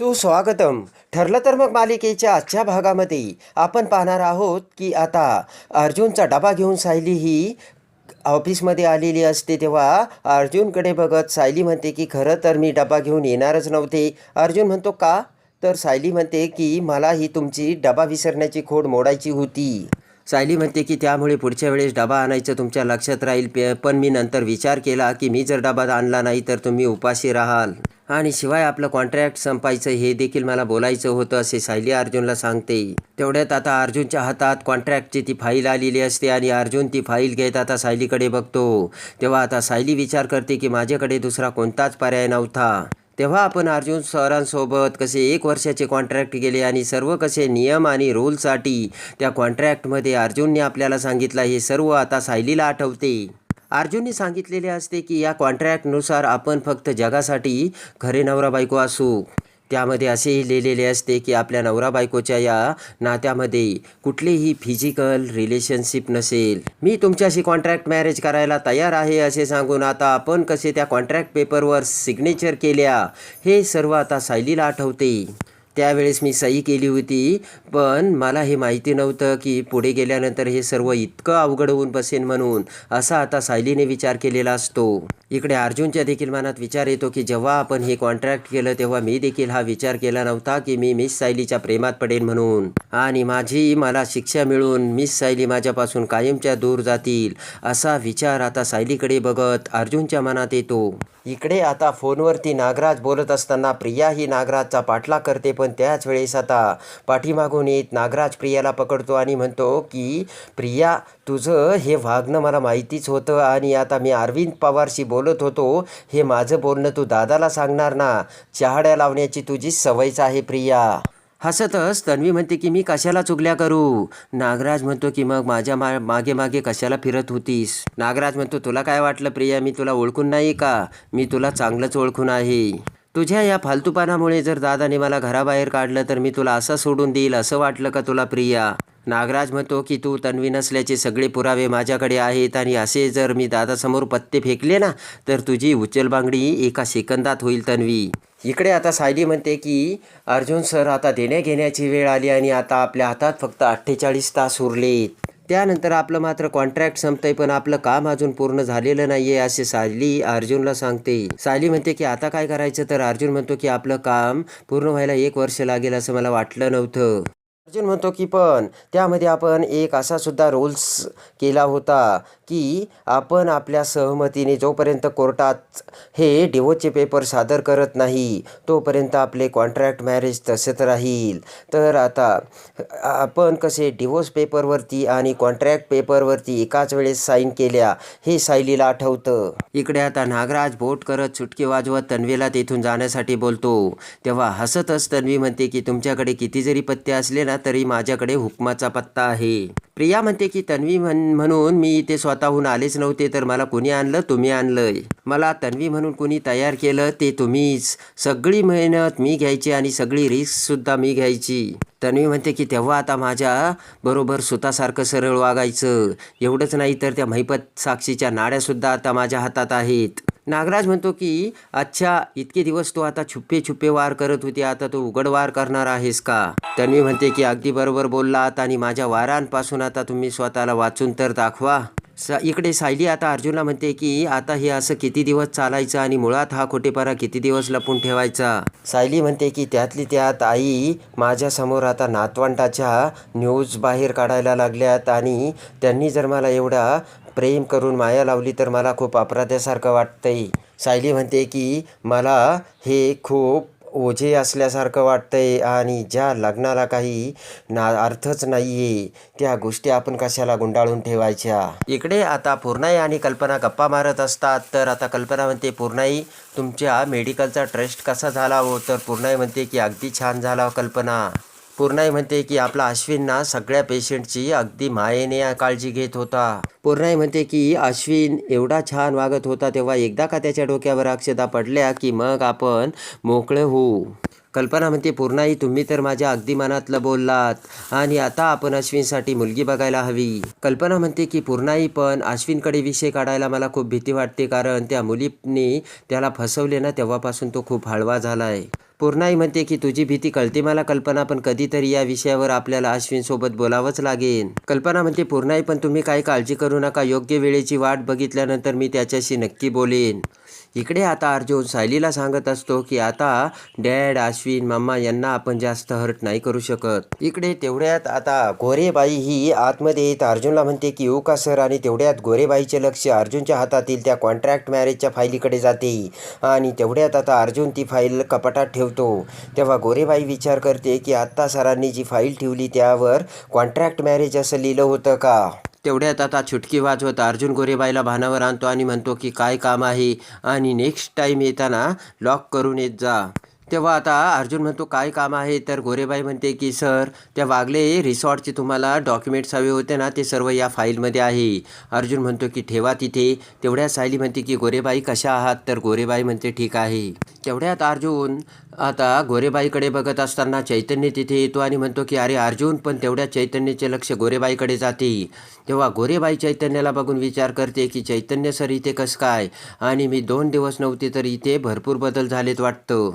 सुस्वागतम ठरलं तर मग मालिकेच्या आजच्या भागामध्ये आपण पाहणार आहोत की आता अर्जुनचा डबा घेऊन सायली ही ऑफिसमध्ये आलेली असते तेव्हा अर्जुनकडे बघत सायली म्हणते की खरं तर मी डबा घेऊन येणारच नव्हते. अर्जुन म्हणतो का? तर सायली म्हणते की मला ही तुमची डबा विसरण्याची खोड मोडायची होती. सायली म्हणते की त्यामुळे पुढच्या वेळेस डबा आणायचं तुमच्या लक्षात राहील. पे पण मी नंतर विचार केला की मी जर डबा आणला नाही तर तुम्ही उपाशी राहाल. आणि शिवाय आपलं कॉन्ट्रॅक्ट संपायचं हे देखील मला बोलायचं होतं असे सायली अर्जुनला सांगते. तेवढ्यात आता अर्जुनच्या हातात कॉन्ट्रॅक्टची ती फाईल आलेली असते आणि अर्जुन ती फाईल घेत आता सायलीकडे बघतो. तेव्हा आता सायली विचार करते की माझ्याकडे दुसरा कोणताच पर्याय नव्हता. तेव्हा आपण अर्जुन सरांसोबत कसे एक वर्षाचे कॉन्ट्रॅक्ट गेले आणि सर्व कसे नियम आणि रूलसाठी त्या कॉन्ट्रॅक्टमध्ये अर्जुनने आपल्याला सांगितलं हे सर्व आता सायलीला आठवते. अर्जुनने सांगितलेले असते की या कॉन्ट्रॅक्टनुसार आपण फक्त जगासाठी खरे नवरा बायको असू. त्यामध्ये असेही लिहिलेले असते की आपल्या नवरा बायकोच्या या नात्यामध्ये कुठलीही फिजिकल रिलेशनशिप नसेल. मी तुमच्याशी कॉन्ट्रॅक्ट मॅरेज करायला तयार आहे असे सांगून आता आपण कसे त्या कॉन्ट्रॅक्ट पेपरवर सिग्नेचर केल्या हे सर्व आता सायलीला आठवते. त्यावेळेस मी सही केली होती पण मला हे माहिती नव्हतं की पुढे गेल्यानंतर हे सर्व इतकं अवघड होऊन बसेन म्हणून असा आता सायलीने विचार केलेला असतो. इकडे अर्जुनच्या देखील मनात विचार येतो की जेव्हा आपण हे कॉन्ट्रॅक्ट केलं तेव्हा मी देखील हा विचार केला नव्हता की मी मिस सायलीच्या प्रेमात पडेन म्हणून. आणि माझी मला शिक्षा मिळून मिस सायली माझ्यापासून कायमच्या दूर जातील असा विचार आता सायलीकडे बघत अर्जुनच्या मनात येतो. इकडे आता फोनवरती नागराज बोलत असताना प्रिया ही नागराजचा पाठलाग करते पण त्याच वेळेस आता पाठीमागून येत नागराज प्रियाला पकडतो आणि म्हणतो की प्रिया तुझं हे वागणं मला माहितीच होतं आणि आता मी अरविंद पवारशी बोल बोलत होतो हे माझं बोलणं तू दादाला सांगणार ना. चहाड्या लावण्याची तुझी सवयच आहे प्रिया. हसतच तन्वी म्हणते की मी कशाला चुगल्या करू? नागराज म्हणतो की मग माझ्या मा मागे मागे कशाला फिरत होतीस? नागराज म्हणतो तुला काय वाटलं प्रिया मी तुला ओळखून नाही का? मी तुला चांगलंच ओळखून आहे. तुझ्या या फालतूपणामुळे जर दादाने मला घराबाहेर काढलं तर मी तुला असं सोडून देईल असं वाटलं का तुला प्रिया? नागराज म्हणतो की तू तन्वी नसल्याचे सगळे पुरावे माझ्याकडे आहेत आणि असे जर मी दादासमोर पत्ते फेकले ना तर तुझी उचलबांगडी एका सेकंदात होईल तन्वी. इकडे आता सायली म्हणते की अर्जुन सर आता देण्या घेण्याची वेळ आली आणि आता आपल्या हातात फक्त अठ्ठेचाळीस तास उरलेत. त्यानंतर आपलं मात्र कॉन्ट्रॅक्ट संपतंय पण आपलं काम अजून पूर्ण झालेलं नाहीये असे सायली अर्जुनला सांगते. सायली म्हणते की आता काय करायचं? तर अर्जुन म्हणतो की आपलं काम पूर्ण व्हायला एक वर्ष लागेल असं मला वाटलं नव्हतं. अर्जुन म्हणतो की पण त्यामध्ये आपण एक असा सुद्धा रूल्स केला होता की आपण आपल्या सहमतीने जोपर्यंत कोर्टात हे डिवोचे पेपर सादर करत नाही तोपर्यंत आपले कॉन्ट्रॅक्ट मॅरेज तसंच राहील. तर आता आपण कसे डिवोर्स पेपरवरती आणि कॉन्ट्रॅक्ट पेपरवरती एकाच वेळेस साईन केल्या हे सायलीला आठवतं. इकडे आता नागराज बोट करत सुटके वाजवत तन्वीला तेथून जाण्यासाठी बोलतो. तेव्हा हसतच तन्वी म्हणते की तुमच्याकडे किती जरी पत्ते असले ना तरी माझ्याकडे हुकमाचा पत्ता आहे. प्रिया म्हणते की तन्वी म्हण म्हणून मी इथे स्वतःहून आलेच नव्हते तर मला कोणी आणलं? तुम्ही आणलंय. मला तन्वी म्हणून कोणी तयार केलं? ते तुम्हीच. सगळी मेहनत मी घ्यायची आणि सगळी रिस्कसुद्धा मी घ्यायची. तन्वी म्हणते की तेव्हा आता माझ्या बरोबर सुतासारखं सरळ वागायचं. एवढंच नाही तर त्या महिपत साक्षीच्या नाड्यासुद्धा आता माझ्या हातात आहेत. नागराज म्हणतो की अच्छा इतके दिवस तू आता छुप्पे छुप्पे वार करत होती आता तू उघड वार करणार आहेस का? तन्वी म्हणते की अगदी बरोबर बोललात आणि माझ्या वारांपासून आता तुम्ही स्वतःला वाचून तर दाखवा. सा इकडे सायली आता अर्जुनला म्हणते की आता हे असं किती दिवस चालायचं आणि मुळात हा खोटेपणा किती दिवस लपून ठेवायचा? सायली म्हणते की त्यातली त्यात आई माझ्यासमोर आता नातवंडाच्या न्यूज बाहेर काढायला लागल्यात आणि त्यांनी जर मला एवढा प्रेम करून माया लावली तर मला खूप अपराध्यासारखं वाटतंय. सायली म्हणते की मला हे खूप ओझे असल्यासारखं वाटतंय आणि ज्या लग्नाला काही ना अर्थच नाहीये त्या गोष्टी आपण कशाला गुंडाळून ठेवायच्या? इकडे आता पूर्णाई आणि कल्पना गप्पा मारत असतात. तर आता कल्पना म्हणते पूर्णाई तुमच्या मेडिकलचा ट्रस्ट कसा झाला हो? तर पूर्णाई म्हणते की अगदी छान झाला हो कल्पना. पूर्णाई म्हणते की आपला अश्विनना सगळ्या पेशंटची अगदी मायेने काळजी घेत होता. पूर्णाई म्हणते की अश्विन एवढा छान वागत होता तेव्हा एकदा का त्याच्या डोक्यावर अक्षता पडल्या की मग आपण मोकळे होऊ? कल्पना म्हणते पूर्णाई तुम्ही तर माझ्या अगदी मनातलं बोललात आणि आता आपण अश्विनसाठी मुलगी बघायला हवी. कल्पना म्हणते की पूर्णाई पण अश्विनकडे विषय काढायला मला खूप भीती वाटते कारण त्या मुलीने त्याला फसवले ना तेव्हापासून तो खूप हळवा झालाय. पूर्णाई म्हणते की तुझी भीती कळते मला कल्पना पण कधीतरी या विषयावर आपल्याला अश्विनसोबत बोलावंच लागेल. कल्पना म्हणते पूर्णाई पण तुम्ही काही काळजी करू नका. योग्य वेळेची वाट बघितल्यानंतर मी त्याच्याशी नक्की बोलेन. इकडे आता अर्जुन सायलीला सांगत असतो की आता डॅड अश्विन मम्मा यांना आपण जास्त हर्ट नाही करू शकत. इकडे तेवढ्यात आता गोरेबाई ही आतमध्ये येत अर्जुनला म्हणते की येऊ का सर आणि तेवढ्यात गोरेबाईचे लक्ष अर्जुनच्या हातातील त्या कॉन्ट्रॅक्ट मॅरेजच्या फाईलीकडे जाते. आणि तेवढ्यात आता अर्जुन ती फाईल कपाटात ठेवतो. तेव्हा गोरेबाई विचार करते की आत्ता सरांनी जी फाईल ठेवली त्यावर कॉन्ट्रॅक्ट मॅरेज असं लिहिलं होतं का? तेवढ्यात आता छुटकी वाजवत अर्जुन गोरेबाईला भानावर आणतो आणि म्हणतो की काय काम आहे? आणि नेक्स्ट टाईम येताना लॉक करून येत जा. तेव्हा आता अर्जुन म्हणतो काय काम आहे? तर गोरेबाई म्हणते की सर त्या वागले रिसॉर्टचे तुम्हाला डॉक्युमेंट्स हवे होते ना ते सर्व या फाईलमध्ये आहे. अर्जुन म्हणतो की ठेवा तिथे. तेवढ्या सायली म्हणते की गोरेबाई कशा आहात? तर गोरेबाई म्हणते ठीक आहे. तेवढ्यात अर्जुन आता गोरेबाईकडे बघत असताना चैतन्य तिथे येतो आणि म्हणतो की अरे अर्जुन पण तेवढ्या चैतन्याचे लक्ष गोरेबाईकडे जाते. तेव्हा गोरेबाई चैतन्याला बघून विचार करते की चैतन्य सर इथे कसं काय? आणि मी दोन दिवस नव्हते तर इथे भरपूर बदल झालेत वाटतं.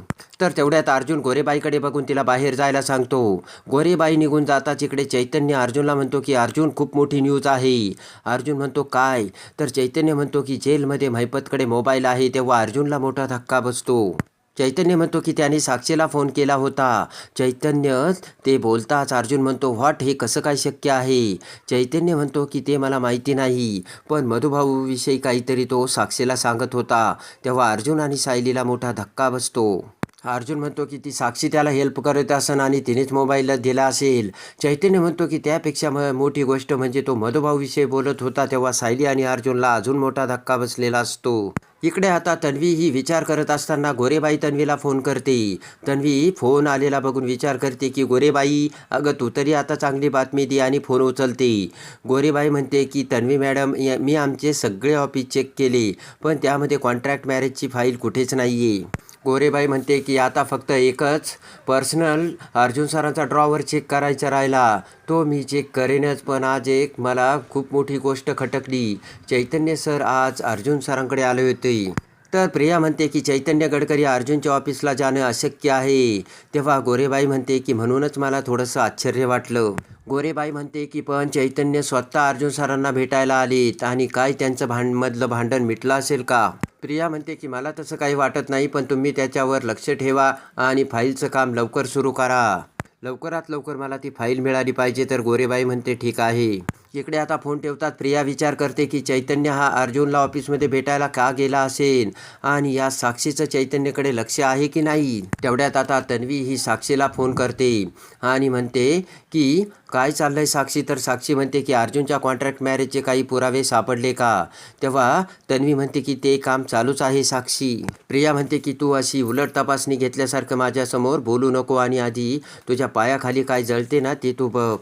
तर तेवढ्यात अर्जुन गोरेबाईकडे बघून तिला बाहेर जायला सांगतो. गोरेबाई निघून जाताच इकडे चैतन्य अर्जुनला म्हणतो की अर्जुन खूप मोठी न्यूज आहे. अर्जुन म्हणतो काय? तर चैतन्य म्हणतो की जेलमध्ये महिपतकडे मोबाईल आहे. तेव्हा अर्जुनला मोठा धक्का बसतो. चैतन्य म्हणतो की त्याने साक्षीला फोन केला होता. चैतन्य ते बोलताच अर्जुन म्हणतो व्हॉट हे कसं काय शक्य आहे? चैतन्य म्हणतो की ते मला माहिती नाही पण मधुभाऊविषयी काहीतरी तो साक्षीला सांगत होता. तेव्हा अर्जुन आणि सायलीला मोठा धक्का बसतो. अर्जुन म्हणतो की ती साक्षी त्याला हेल्प करत असन आणि तिनेच मोबाईलला दिला असेल. चैतन्य म्हणतो की त्यापेक्षा म मोठी गोष्ट म्हणजे तो मधुभाऊविषयी बोलत होता तेव्हा सायली आणि अर्जुनला अजून मोठा धक्का बसलेला असतो. इकडे आता तन्वी ही विचार करत असताना गोरेबाई तन्वीला फोन करते. तन्वी फोन आलेला बघून विचार करते की गोरेबाई अगं तू तरी आता चांगली बातमी दे आणि फोन उचलते. गोरेबाई म्हणते की तन्वी मॅडम मी आमचे सगळे ऑफिस चेक केले पण त्यामध्ये कॉन्ट्रॅक्ट मॅरेजची फाईल कुठेच नाही आहे गोरेबाई म्हणते की आता फक्त एकच पर्सनल अर्जुन सरांचा ड्रॉवर चेक करायचा राहिला. तो मी चेक करेनच पण आज एक मला खूप मोठी गोष्ट खटकली. चैतन्य सर आज अर्जुन सरांकडे आले होते. तर प्रिया म्हणते की चैतन्य गडकरी अर्जुनच्या ऑफिसला जाणं अशक्य आहे. तेव्हा गोरेबाई म्हणते की म्हणूनच मला थोडंसं आश्चर्य वाटलं. गोरेबाई म्हणते की पण चैतन्य स्वतः अर्जुन सरांना भेटायला आलीत आणि काय त्यांचं भांड मधलं भांडण मिटलं असेल का? प्रिया म्हणते की मला तसं काही वाटत नाही पण तुम्ही त्याच्यावर लक्ष ठेवा आणि फाईलचं काम लवकर सुरू करा. लवकरात लवकर मला ती फाईल मिळाली पाहिजे. तर गोरेबाई म्हणते ठीक आहे. इकडे आता फोन ठेवतात प्रिया विचार करते की चैतन्य हा अर्जुनला ऑफिसमध्ये भेटायला का गेला असेल? आणि या साक्षीचं चैतन्यकडे लक्ष आहे की नाही? तेवढ्यात आता तन्वी ही साक्षीला फोन करते आणि म्हणते की काय चाललंय साक्षी? तर साक्षी म्हणते की अर्जुनच्या कॉन्ट्रॅक्ट मॅरेजचे काही पुरावे सापडले का? तेव्हा तन्वी म्हणते की ते काम चालूच आहे साक्षी. प्रिया म्हणते की तू अशी उलट तपासणी घेतल्यासारखं माझ्यासमोर बोलू नको आणि आधी तुझ्या पायाखाली काय जळते ना ते तू बघ.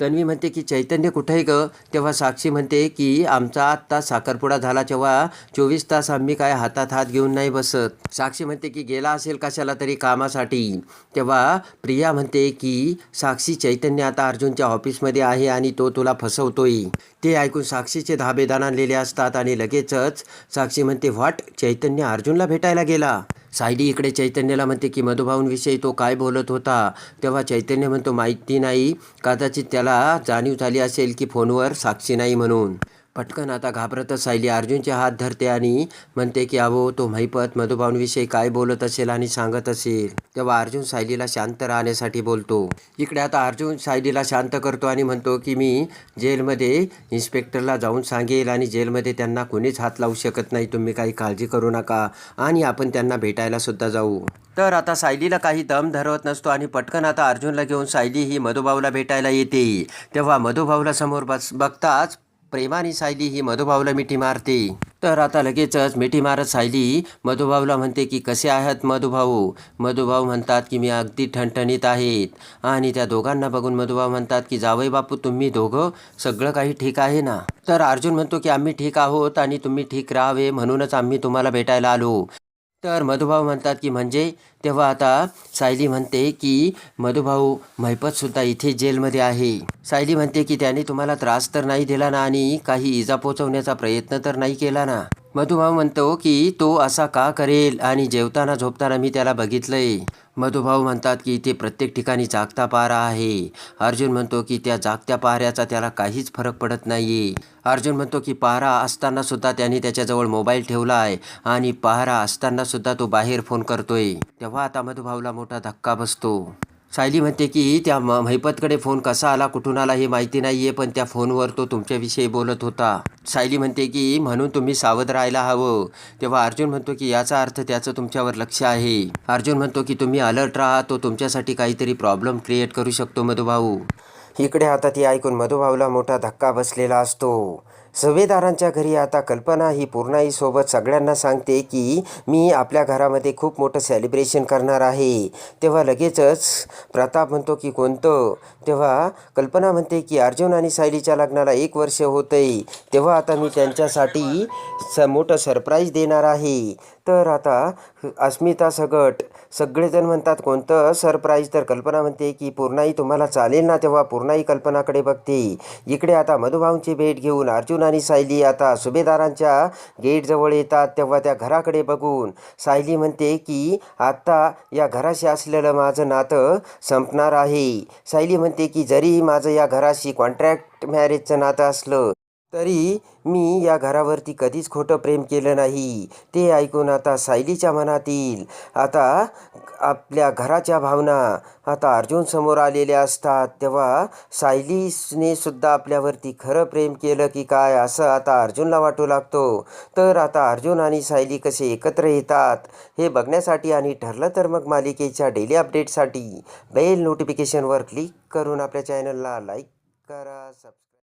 तन्वी म्हणते की चैतन्य कुठं आहे ग? तेव्हा साक्षी म्हणते की आमचा आत्ता साखरपुडा झाला तेव्हा चोवीस तास आम्ही काय हातात हात घेऊन नाही बसत. साक्षी म्हणते की गेला असेल कशाला तरी कामासाठी. तेव्हा प्रिया म्हणते की साक्षी चैतन्य आता अर्जुनच्या ऑफिसमध्ये आहे आणि तो तुला फसवतोय. ते ऐकून साक्षीचे धाबेदान आणलेले असतात आणि लगेचच साक्षी म्हणते व्हॉट? चैतन्य अर्जुनला भेटायला गेला? सायली इकडे चैतन्याला म्हणते की मधुभाऊंविषयी तो काय बोलत होता? तेव्हा चैतन्य म्हणतो माहिती नाही. कदाचित त्याला जाणीव झाली असेल की फोनवर साक्षी नाही म्हणून. पटकन आता घाबरतच सायली अर्जुनचे हात धरते आणि म्हणते की अहो तो महिपत मधुबावनविषयी काय बोलत असेल आणि सांगत असेल? तेव्हा अर्जुन सायलीला शांत राहण्यासाठी बोलतो. इकडे आता अर्जुन सायलीला शांत करतो आणि म्हणतो की मी जेलमध्ये इन्स्पेक्टरला जाऊन सांगेल आणि जेलमध्ये त्यांना कोणीच हात लावू शकत नाही. तुम्ही काही काळजी करू नका आणि आपण त्यांना भेटायला सुद्धा जाऊ. तर आता सायलीला काही दम धरवत नसतो आणि पटकन आता अर्जुनला घेऊन सायली ही मधुभाऊला भेटायला येते. तेव्हा मधुभाऊला समोर बस बघताच प्रेमाने सायली ही मधुभाऊला मिठी मारते. तर आता लगेचच मिठी मारत सायली मधुभाऊला म्हणते की कसे आहात मधुभाऊ? मधुभाऊ म्हणतात की मी अगदी ठणठणीत आहेत. आणि त्या दोघांना बघून मधुभाऊ म्हणतात की जावई बापू तुम्ही दोघं सगळं काही ठीक आहे ना? तर अर्जुन म्हणतो की आम्ही ठीक आहोत आणि तुम्ही ठीक राहावे म्हणूनच आम्ही तुम्हाला भेटायला आलो. तर मधुभाऊ म्हणतात की म्हणजे तेव्हा आता सायली म्हणते की मधुभाऊ महिपतसुद्धा इथे जेलमध्ये आहे. सायली म्हणते की त्याने तुम्हाला त्रास तर नाही दिला ना आणि काही इजा पोचवण्याचा प्रयत्न तर नाही केला ना. मधुभाऊ म्हणतो की तो असा का करेल? आणि जेवताना झोपताना मी त्याला बघितलंय. मधुभाऊ म्हणतात की इथे प्रत्येक ठिकाणी जागता पारा आहे. अर्जुन म्हणतो की त्या जागत्या पाऱ्याचा त्याला काहीच फरक पडत नाही अर्जुन म्हणतो की पहारा असताना सुद्धा त्याने त्याच्याजवळ मोबाईल ठेवला आहे आणि पहारा असताना सुद्धा तो बाहेर फोन करतोय. तेव्हा आता मधुभाऊला मोठा धक्का बसतो. सायली म्हणते की त्या म महिपतकडे फोन कसा आला कुठून आला हे माहिती नाही आहे पण त्या फोनवर तो तुमच्याविषयी बोलत होता. सायली म्हणते की म्हणून तुम्ही सावध राहायला हवं. तेव्हा अर्जुन म्हणतो की याचा अर्थ त्याचं तुमच्यावर लक्ष आहे. अर्जुन म्हणतो की तुम्ही अलर्ट राहा तो तुमच्यासाठी काहीतरी प्रॉब्लेम क्रिएट करू शकतो मधुभाऊ. इकडे आता ती ऐकून मधुभाऊला मोठा धक्का बसलेला असतो. सवेदारांच्या घरी आता कल्पना ही पूर्णाईसोबत सगळ्यांना सांगते की मी आपल्या घरामध्ये खूप मोठं सेलिब्रेशन करणार आहे. तेव्हा लगेचच प्रताप म्हणतो की कोणतं? तेव्हा कल्पना म्हणते की अर्जुन आणि सायलीच्या लग्नाला एक वर्ष होतंय. तेव्हा आता मी त्यांच्यासाठी स मोठं सरप्राईज देणार आहे. तर आता अस्मिता सगट सगळेजण म्हणतात कोणतं सरप्राईज तर कल्पना म्हणते की पूर्णाई तुम्हाला चालेल ना तेव्हा पूर्णाई कल्पनाकडे बघते. इकडे आता मधुभाऊंची भेट घेऊन अर्जुन आणि सायली आता सुभेदारांच्या गेटजवळ येतात तेव्हा त्या घराकडे बघून. सायली म्हणते की आत्ता या घराशी असलेलं माझं नातं संपणार आहे. सायली म्हणते की जरी माझं या घराशी कॉन्ट्रॅक्ट मॅरेजचं नातं असलं तरी मी या घरावरती कधीच खोटं प्रेम केलं नाही. ते ऐकून आता सायलीच्या मनातील आता आपल्या घराच्या भावना आता अर्जुन समोर आलेल्या असतात. तेव्हा सायलीने सुद्धा आपल्यावरती खरं प्रेम केलं की काय असं आता अर्जुनला वाटू लागतो. तर आता अर्जुन आणि सायली कसे एकत्र येतात हे बघण्यासाठी आणि ठरलं तर मग मालिकेच्या डेली अपडेटसाठी बेल नोटिफिकेशनवर क्लिक करून आपल्या चॅनलला लाईक करा सबस्क्राईब